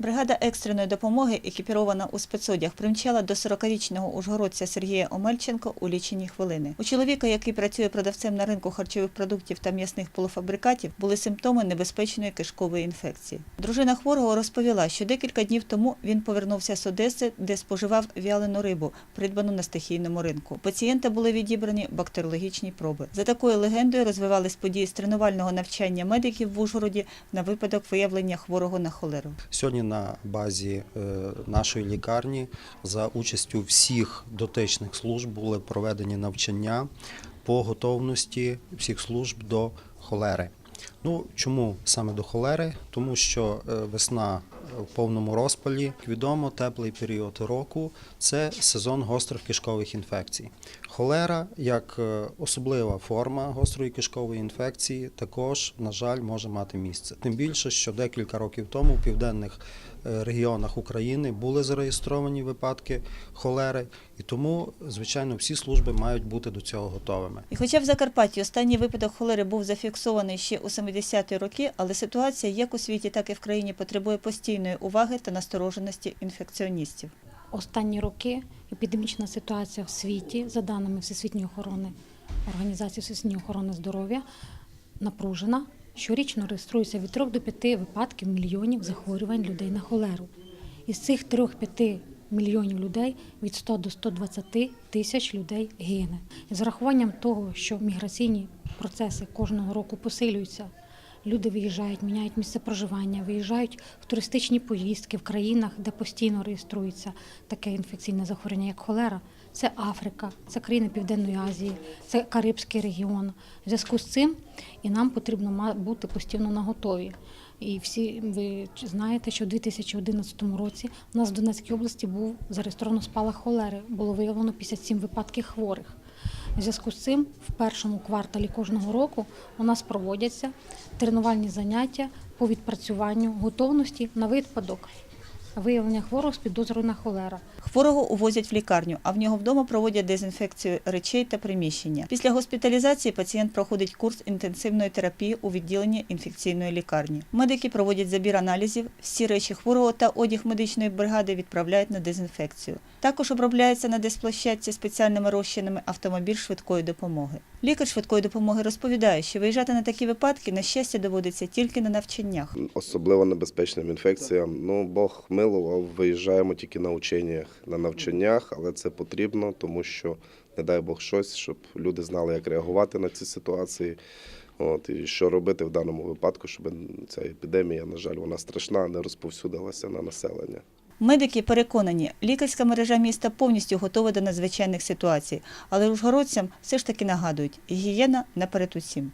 Бригада екстреної допомоги, екіпірована у спецодяг, примчала до 40-річного ужгородця Сергія Омельченко у лічені хвилини. У чоловіка, який працює продавцем на ринку харчових продуктів та м'ясних полуфабрикатів, були симптоми небезпечної кишкової інфекції. Дружина хворого розповіла, що декілька днів тому він повернувся з Одеси, де споживав вялену рибу, придбану на стихійному ринку. У пацієнта були відібрані бактеріологічні проби. За такою легендою розвивались події з тренувального навчання медиків в Ужгороді на випадок виявлення хворого на холеру. Сьогодні на базі е, нашої лікарні за участю всіх дотичних служб були проведені навчання по готовності всіх служб до холери. Ну чому саме до холери? Тому що е, весна в повному розпалі. Відомо, теплий період року це сезон гострих кишкових інфекцій. Холера, як е, особлива форма гострої кишкової інфекції, також, на жаль, може мати місце. Тим більше, що декілька років тому в південних е, регіонах України були зареєстровані випадки холери, і тому, звичайно, всі служби мають бути до цього готовими. І хоча в Закарпатті останній випадок холери був зафіксований ще у 70-ті роки, але ситуація як у світі, так і в країні потребує постійної уваги та настороженості інфекціоністів. Останні роки епідемічна ситуація в світі, за даними Всесвітньої охорони Організації Всесвітньої охорони здоров'я, напружена. Щорічно реєструється від 3 до 5 випадків мільйонів захворювань людей на холеру. Із цих 3-5 мільйонів людей від 100 до 120 тисяч людей гине. З урахуванням того, що міграційні процеси кожного року посилюються, Люди виїжджають, міняють місце проживання, виїжджають в туристичні поїздки в країнах, де постійно реєструється таке інфекційне захворювання, як холера. Це Африка, це країни Південної Азії, це Карибський регіон. В зв'язку з цим і нам потрібно бути постійно наготові. І всі ви знаєте, що у 2011 році у нас в Донецькій області був зареєстровано спалах холери. Було виявлено 57 випадків хворих. У зв'язку з цим в першому кварталі кожного року у нас проводяться тренувальні заняття по відпрацюванню готовності на випадок виявлення хворого з підозрою на холера. Хворого увозять в лікарню, а в нього вдома проводять дезінфекцію речей та приміщення. Після госпіталізації пацієнт проходить курс інтенсивної терапії у відділенні інфекційної лікарні. Медики проводять забір аналізів, всі речі хворого та одяг медичної бригади відправляють на дезінфекцію. Також обробляється на дезплощадці спеціальними розчинами автомобіль швидкої допомоги. Лікар швидкої допомоги розповідає, що виїжджати на такі випадки на щастя доводиться тільки на навчаннях. особливо небезпечним інфекціям. Ну, Бог милував, виїжджаємо тільки на ученнях, на навчаннях, але це потрібно, тому що, не дай Бог щось, щоб люди знали, як реагувати на ці ситуації. От, і що робити в даному випадку, щоб ця епідемія, на жаль, вона страшна, не розповсюдилася на населення. Медики переконані, лікарська мережа міста повністю готова до надзвичайних ситуацій, але ужгородцям все ж таки нагадують, гігієна наперед усім.